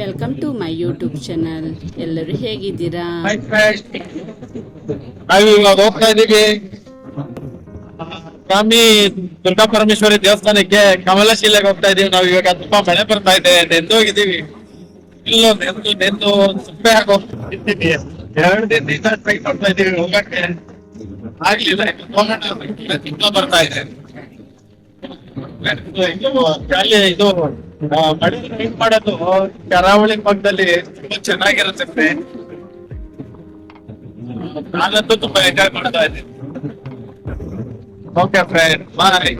Welcome to my YouTube channel ಎಲ್ಲರೂ ಹೇಗಿದ್ದೀರಾ? ನಾವು ಹೋಗ್ತಾ ಇದೀವಿ ಸ್ವಾಮಿ ದುರ್ಗಾ ಪರಮೇಶ್ವರಿ ದೇವಸ್ಥಾನಕ್ಕೆ ಕಮಲಶಿಲೆಗೆ ಹೋಗ್ತಾ ಇದೀವಿ ನಾವು ಇವಾಗ ತುಂಬಾ ಮಳೆ ಬರ್ತಾ ಇದೆ. ನೆಂದೋಗಿದ್ದೀವಿ ಇಲ್ಲೋ ನೆಂದು ನೆಂದು ಸುಪ್ಪೆ ಹಾಕೋ ಎರಡು ದಿನದಿಂದ ಇದೀವಿ ಹೋಗಕ್ಕೆ ಆಗ್ಲಿಲ್ಲ. ತುಂಬಾ ಬರ್ತಾ ಇದೆ. ಇದು ಮಳೆ ಮಾಡೋದು ಕರಾವಳಿ ಭಾಗದಲ್ಲಿ ತುಂಬಾ ಚೆನ್ನಾಗಿರುತ್ತೆ ನಾನಂತೂ ತುಂಬಾ ಎಂಜಾಯ್ ಮಾಡ್ತಾ ಇದ್ದೀನಿ. ಓಕೆ ಫ್ರೆಂಡ್ ಬಾಯ್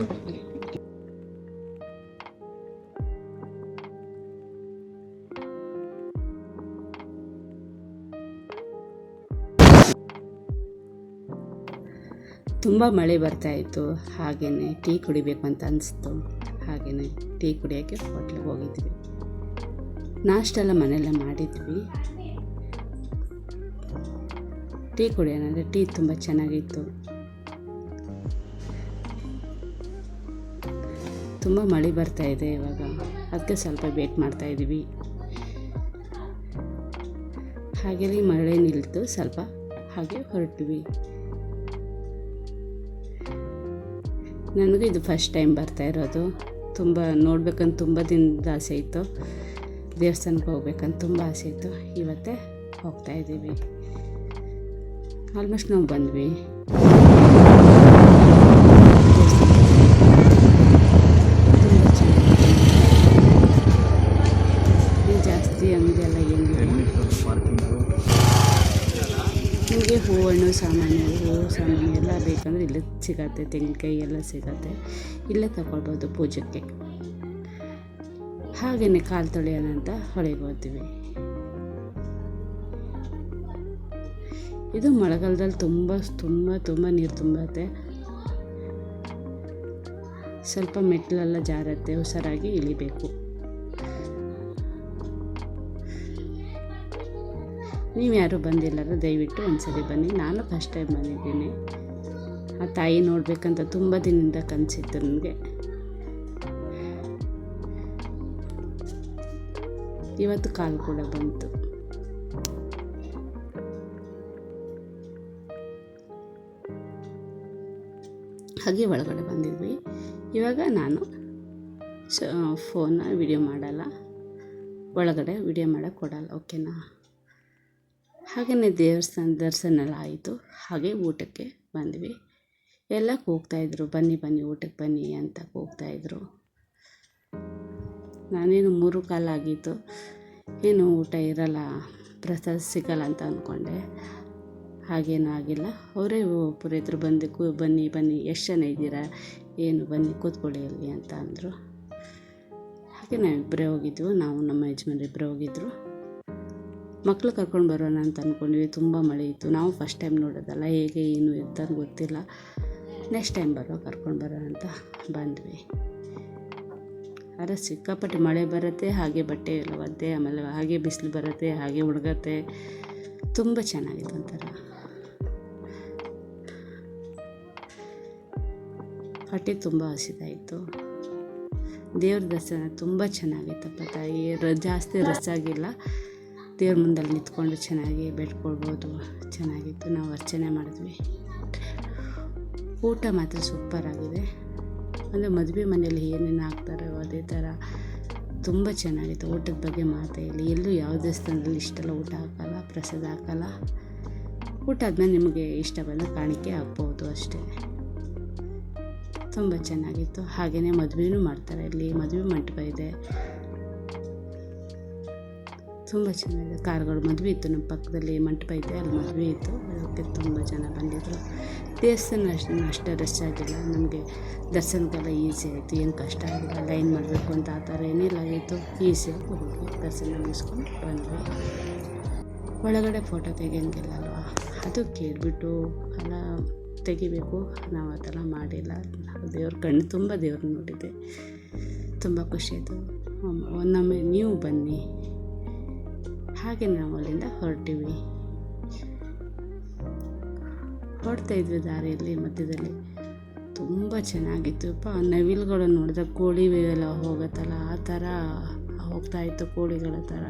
ತುಂಬ ಮಳೆ ಬರ್ತಾ ಇತ್ತು. ಹಾಗೆಯೇ ಟೀ ಕುಡಿಬೇಕು ಅಂತ ಅನಿಸ್ತು. ಹಾಗೆಯೇ ಟೀ ಕುಡಿಯೋಕ್ಕೆ ಹೋಟ್ಲಿಗೆ ಹೋಗಿದ್ವಿ. ನಾಷ್ಟೆಲ್ಲ ಮನೆಯೆಲ್ಲ ಮಾಡಿದ್ವಿ. ಟೀ ಕುಡಿಯೋಣ ಅಂದರೆ ಟೀ ತುಂಬ ಚೆನ್ನಾಗಿತ್ತು. ತುಂಬ ಮಳೆ ಬರ್ತಾ ಇದೆ ಇವಾಗ. ಅದಕ್ಕೆ ಸ್ವಲ್ಪ ವೇಟ್ ಮಾಡ್ತಾ ಇದ್ದೀವಿ. ಹಾಗೆಯೇ ಮಳೆ ನಿಲ್ತು ಸ್ವಲ್ಪ ಹಾಗೆ ಹೊರಟ್ವಿ. ನನಗೂ ಇದು ಫಸ್ಟ್ ಟೈಮ್ ಬರ್ತಾ ಇರೋದು. ತುಂಬ ನೋಡ್ಬೇಕಂತ ತುಂಬ ದಿನದ ಆಸೆ ಇತ್ತು. ದೇವಸ್ಥಾನಕ್ಕೆ ಹೋಗ್ಬೇಕಂತ ತುಂಬ ಆಸೆ ಇತ್ತು. ಇವತ್ತೇ ಹೋಗ್ತಾ ಇದ್ದೀವಿ ಆಲ್ಮೋಸ್ಟ್ ನಾವು ಬಂದ್ವಿ. ಎಲ್ಲ ಬೇಕಂದ್ರೆ ಇಲ್ಲೇ ಸಿಗತ್ತೆ, ತೆಂಗಿನಕಾಯಿ ಎಲ್ಲ ಸಿಗತ್ತೆ. ಇಲ್ಲೇ ತಗೊಳ್ಬೋದು ಪೂಜೆಗೆ. ಹಾಗೆಯೇ ಕಾಲು ತೊಳೆಯೋಣ ಅಂತ ಹೊಳೆಗೆ ಇದು ಮಳೆಗಾಲದಲ್ಲಿ ತುಂಬ ತುಂಬ ತುಂಬ ನೀರು ತುಂಬತ್ತೆ. ಸ್ವಲ್ಪ ಮೆಟ್ಲೆಲ್ಲ ಜಾರತ್ತೆ, ಹುಷಾರಾಗಿ ಇಳಿಬೇಕು. ನೀವು ಯಾರು ಬಂದಿಲ್ಲರೂ ದಯವಿಟ್ಟು ಒಂದ್ಸರಿ ಬನ್ನಿ. ನಾನು ಫಸ್ಟ್ ಟೈಮ್ ಬಂದಿದ್ದೀನಿ. ಆ ತಾಯಿ ನೋಡಬೇಕಂತ ತುಂಬ ದಿನದಿಂದ ಕನಸಿತ್ತು ನನಗೆ. ಇವತ್ತು ಕಾಲು ಕೂಡ ಬಂತು. ಹಾಗೆ ಒಳಗಡೆ ಬಂದಿದ್ವಿ. ಇವಾಗ ನಾನು ಸ ಫೋನ್ನ ವಿಡಿಯೋ ಮಾಡಲ್ಲ. ಒಳಗಡೆ ವಿಡಿಯೋ ಮಾಡೋಕ್ಕೆ ಕೊಡಲ್ಲ. ಓಕೆನಾ ಹಾಗೆಯೇ ದೇವಸ್ಥಾನ ದರ್ಶನ ಎಲ್ಲ ಆಯಿತು. ಹಾಗೆ ಊಟಕ್ಕೆ ಬಂದ್ವಿ. ಎಲ್ಲ ಕೂಗ್ತಾಯಿದ್ರು ಬನ್ನಿ ಬನ್ನಿ, ಊಟಕ್ಕೆ ಬನ್ನಿ ಅಂತ ಕೂಗ್ತಾಯಿದ್ರು ನಾನೇನು ಮೂರು ಕಾಲ ಆಗಿತ್ತು. ಏನು ಊಟ ಇರಲ್ಲ, ಪ್ರಸಾದ ಸಿಗಲ್ಲ ಅಂತ ಅಂದ್ಕೊಂಡೆ. ಹಾಗೇನೂ ಆಗಿಲ್ಲ. ಅವರೇ ಪುರೋಹಿತರು ಬಂದು ಕೂ, ಬನ್ನಿ ಬನ್ನಿ, ಎಷ್ಟು ಜನ ಇದ್ದೀರಾ? ಏನು, ಬನ್ನಿ, ಕೂತ್ಕೊಳ್ಳಿ ಅಲ್ಲಿ ಅಂತ ಅಂದರು. ಹಾಗೆ ನಾವಿಬ್ಬರೇ ಹೋಗಿದ್ವು. ನಾವು ನಮ್ಮ ಯಜಮಾನ್ರು ಇಬ್ಬರೇ ಹೋಗಿದ್ದರು ಮಕ್ಕಳು ಕರ್ಕೊಂಡು ಬರೋಣ ಅಂತ ಅಂದ್ಕೊಂಡ್ವಿ ತುಂಬ ಮಳೆ ಇತ್ತು. ನಾವು ಫಸ್ಟ್ ಟೈಮ್ ನೋಡೋದಲ್ಲ, ಹೇಗೆ, ಏನು ಅಂತ ಗೊತ್ತಿಲ್ಲ. ನೆಕ್ಸ್ಟ್ ಟೈಮ್ ಬರೋ ಕರ್ಕೊಂಡು ಬರೋಣ ಅಂತ ಬಂದ್ವಿ. ಆದರೆ ಸಿಕ್ಕಾಪಟ್ಟೆ ಮಳೆ ಬರುತ್ತೆ, ಹಾಗೆ ಬಟ್ಟೆ ಎಲ್ಲ ಒದ್ದೆ, ಆಮೇಲೆ ಹಾಗೆ ಬಿಸಿಲು ಬರುತ್ತೆ, ಹಾಗೆ ಉಣ್ಗತ್ತೆ ತುಂಬ ಚೆನ್ನಾಗಿತ್ತು ಒಂಥರ. ಹೊಟ್ಟೆ ತುಂಬ ಹಸಿದಾಯಿತು. ದೇವ್ರ ದರ್ಶನ ತುಂಬ ಚೆನ್ನಾಗಿತ್ತಪ್ಪ ತಾಯಿ. ರ, ಜಾಸ್ತಿ ರಸ್ ಆಗಿಲ್ಲ ದೇವ್ರ ಮುಂದಲ್ಲಿ ನಿಂತ್ಕೊಂಡು ಚೆನ್ನಾಗಿ ಬೇಡ್ಕೊಳ್ಬೋದು. ಚೆನ್ನಾಗಿತ್ತು. ನಾವು ಅರ್ಚನೆ ಮಾಡಿದ್ವಿ. ಊಟ ಮಾತ್ರ ಸೂಪರ್ ಆಗಿದೆ. ಅಂದರೆ ಮದುವೆ ಮನೆಯಲ್ಲಿ ಏನೇನು ಹಾಕ್ತಾರೋ ಅದೇ ಥರ ತುಂಬ ಚೆನ್ನಾಗಿತ್ತು. ಊಟದ ಬಗ್ಗೆ ಮಾತೇ ಇಲ್ಲ. ಎಲ್ಲೂ ಯಾವ ದೇವಸ್ಥಾನದಲ್ಲಿ ಇಷ್ಟೆಲ್ಲ ಊಟ ಹಾಕಲ್ಲ, ಪ್ರಸಾದ ಹಾಕಲ್ಲ. ಊಟ ಆದಮೇಲೆ ನಿಮಗೆ ಇಷ್ಟ ಬಂದ ಕಾಣಿಕೆ ಹಾಕ್ಬೋದು ಅಷ್ಟೇ. ತುಂಬ ಚೆನ್ನಾಗಿತ್ತು. ಹಾಗೆಯೇ ಮದುವೆನೂ ಮಾಡ್ತಾರೆ. ಇಲ್ಲಿ ಮದುವೆ ಮಂಟಪ ಇದೆ. ತುಂಬ ಚೆನ್ನಾಗಿದೆ ಕಾರ್ಗಳು ಮದುವೆ ಇತ್ತು. ನಮ್ಮ ಪಕ್ಕದಲ್ಲಿ ಮಂಟಪ ಇದೆ, ಅಲ್ಲಿ ಮದುವೆ ಇತ್ತು. ಅದಕ್ಕೆ ತುಂಬ ಜನ ಬಂದಿದ್ದರು ದೇವಸ್ಥಾನ ಅಷ್ಟು, ಅಷ್ಟೇ ರಶ್ ಆಗಿಲ್ಲ. ನಮಗೆ ದರ್ಶನಕ್ಕೆಲ್ಲ ಈಸಿ ಆಯಿತು. ಏನು ಕಷ್ಟ ಆಗಿಲ್ಲ. ಲೈನ್ ಮಾಡಬೇಕು ಅಂತ ಆ ಥರ ಏನಿಲ್ಲ. ಆಗಿತ್ತು ಈಸಿಯಾಗಿ ಹೋಗಿ ದರ್ಶನ ಮುಗಿಸ್ಕೊಂಡು ಬಂದ್ವಿ. ಒಳಗಡೆ ಫೋಟೋ ತೆಗಿಯಂಗಿಲ್ಲ ಅಲ್ವಾ ಅದು ಕೇಳಿಬಿಟ್ಟು ಎಲ್ಲ ತೆಗಿಬೇಕು. ನಾವು ಆ ಥರ ಮಾಡಿಲ್ಲ. ನಾವು ದೇವ್ರ ಕಣ್ಣು ತುಂಬ ದೇವ್ರನ್ನ ನೋಡಿದ್ದೆ. ತುಂಬ ಖುಷಿಯಾಯಿತು ಒಂದೊಮ್ಮೆ ನೀವು ಬನ್ನಿ. ಹಾಗೆ ನಾವು ಅಲ್ಲಿಂದ ಹೊರಟಿವಿ. ಹೊರಡ್ತಾ ಇದ್ವಿ ದಾರಿಯಲ್ಲಿ, ಮಧ್ಯದಲ್ಲಿ. ತುಂಬ ಚೆನ್ನಾಗಿತ್ತು. ಪ ನವಿಲುಗಳು ನೋಡಿದಾಗ ಕೋಳಿ ಎಲ್ಲ ಹೋಗುತ್ತಲ್ಲ, ಆ ಥರ ಹೋಗ್ತಾ ಇತ್ತು ಕೋಳಿಗಳ ಥರ.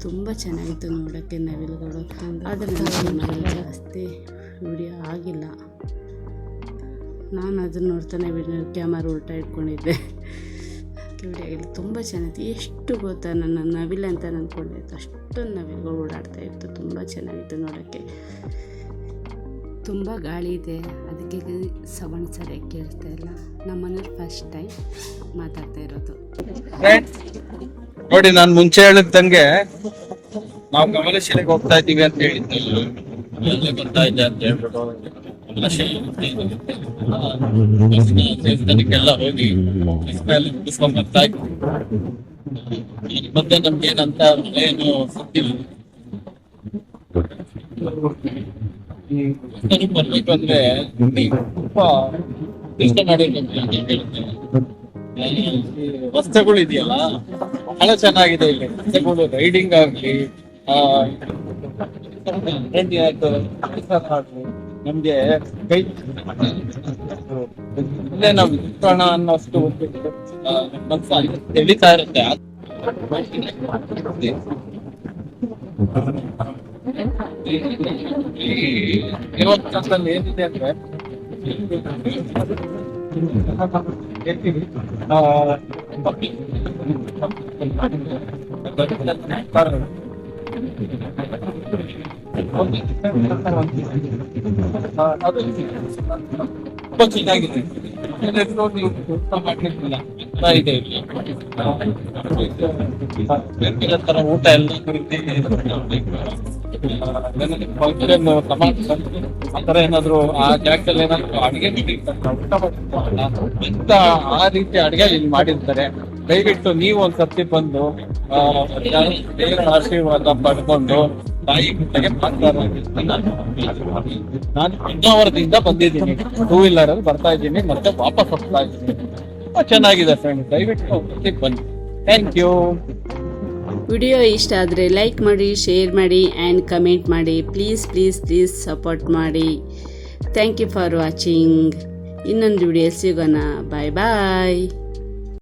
ತುಂಬ ಚೆನ್ನಾಗಿತ್ತು ನೋಡೋಕ್ಕೆ ನವಿಲುಗಳು. ಆದರೆ ಜಾಸ್ತಿ ವಿಡಿಯೋ ಆಗಿಲ್ಲ. ನಾನು ಅದನ್ನು ನೋಡ್ತಾನೆ ಕ್ಯಾಮರಾ ಉಲ್ಟಾ ಇಟ್ಕೊಂಡಿದ್ದೆ. ವಿಡಿಯೋ ಆಗಿಲ್ಲ ತುಂಬ ಚೆನ್ನಾಗಿತ್ತು ಎಷ್ಟು ಗೊತ್ತಾ ನನ್ನ ನವಿಲು ಅಂತ ಅಂದ್ಕೊಂಡಿತ್ತು ಅಷ್ಟೊಂದು ನವಿಲುಗಳು ಓಡಾಡ್ತಾ ಇತ್ತು, ತುಂಬ ಚೆನ್ನಾಗಿತ್ತು ನೋಡೋಕ್ಕೆ. ತುಂಬ ಗಾಳಿ ಇದೆ, ಅದಕ್ಕೆ ಸೌಂಡ್ ಸರಿಯಾಗಿ ಕೇಳ್ತಾ ಇಲ್ಲ. ನಮ್ಮ ಮನೇಲಿ ಫಸ್ಟ್ ಟೈಮ್ ಮಾತಾಡ್ತಾ ಇರೋದು. ನೋಡಿ, ನಾನು ಮುಂಚೆ ಹೇಳಿದಂಗೆ ನಾವು ಕಮಲಶಿಲೆಗೆ ಹೋಗ್ತಾ ಇದ್ದೀವಿ ಅಂತ ಹೇಳಿದ್ದೆ ಇದ್ದೆ ಅಂತ ಹೇಳ್ಬಿಟ್ಟು. ಕೃಷ್ಣಲ್ಲಿ ಮುಗಿಸ್ಕೊಂಡ್ ಮತ್ತೆ ನಮ್ಗೆ ಏನಂತ ಏನು ಅಂದ್ರೆ ತುಂಬಾ ಇದೆಯಲ್ಲ ಬಹಳ ಚೆನ್ನಾಗಿದೆ ಇಲ್ಲಿ ರಸ್ತೆಗಳು ರೈಡಿಂಗ್ ಆಗ್ಲಿ ಆ, ಟ್ರೆಂಡಿ ಆಯ್ತು ಪರಿಸರ ಆಗ್ಲಿ ನಮ್ಗೆ ಕೈ ಇಲ್ಲೇ ನಾವು ಇರೋಣ ಅನ್ನೋಷ್ಟು ಒಂದು, ಆ, ಮನ್ಸು ಅಲ್ಲಿ ತೆಳಿತಾ ಇರುತ್ತೆ. ಇವತ್ತಲ್ಲಿ ಏನಿದೆ ಅಂದ್ರೆ ಆ, ಆ, ಅದು ಊಟ ಎಲ್ಲ ಆ ತರ ಏನಾದ್ರು ಆ ಜಾಗದಲ್ಲಿ ಏನಾದ್ರು ಅಡಿಗೆ ಇಂತ ಆ ರೀತಿ ಅಡಿಗೆ ಇಲ್ಲಿ ಮಾಡಿರ್ತಾರೆ ದಯವಿಟ್ಟು ನೀವು ಒಂದ್ ಸರ್ತಿ ಬಂದು ದೇವರ ಆಶೀರ್ವಾದ ಪಡ್ಕೊಂಡು ತಾಯಿ ನಾನು ಹೊನ್ನಾವರದಿಂದ ಬಂದಿದ್ದೀನಿ. ಟೂ ವೀಲರ್ ಅಲ್ಲಿ ಬರ್ತಾ ಇದ್ದೀನಿ, ಮತ್ತೆ ವಾಪಸ್ ಹೋಗ್ತಾ ಇದ್ದೀನಿ. ತುಂಬಾ ಚೆನ್ನಾಗಿದೆ ಫ್ರೆಂಡ್ ದಯವಿಟ್ಟು ಒಂದ್ಸತಿ ಬನ್ನಿ. ಥ್ಯಾಂಕ್ ಯು ವಿಡಿಯೋ ಇಷ್ಟ ಆದರೆ ಲೈಕ್ ಮಾಡಿ ಶೇರ್ ಮಾಡಿ ಆ್ಯಂಡ್ ಕಮೆಂಟ್ ಮಾಡಿ. ಪ್ಲೀಸ್ ಪ್ಲೀಸ್ ಪ್ಲೀಸ್ ಸಪೋರ್ಟ್ ಮಾಡಿ. ಥ್ಯಾಂಕ್ ಯು ಫಾರ್ ವಾಚಿಂಗ್ ಇನ್ನೊಂದು ವಿಡಿಯೋ ಸಿಗೋಣ. Bye bye